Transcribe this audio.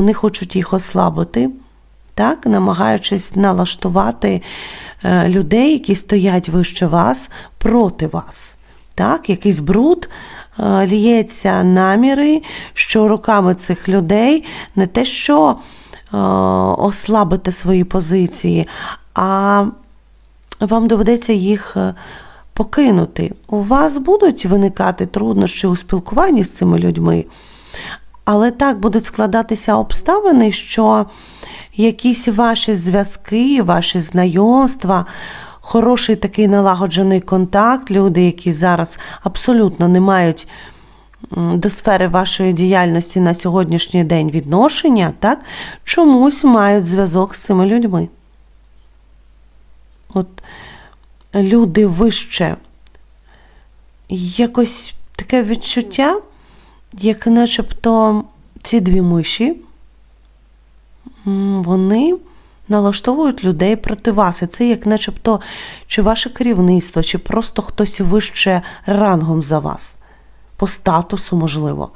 Вони хочуть їх ослабити, так, намагаючись налаштувати е, людей, які стоять вище вас, проти вас. Так, якийсь бруд е, ліється наміри, що руками цих людей не те, що е, ослабити свої позиції, а вам доведеться їх покинути. У вас будуть виникати труднощі у спілкуванні з цими людьми, але так будуть складатися обставини, що якісь ваші зв'язки, ваші знайомства, хороший такий налагоджений контакт, люди, які зараз абсолютно не мають до сфери вашої діяльності на сьогоднішній день відношення, так, чомусь мають зв'язок з цими людьми. От люди вище, якось таке відчуття, як начебто ці дві миші, вони налаштовують людей проти вас. І це як начебто чи ваше керівництво, чи просто хтось вище рангом за вас, по статусу, можливо.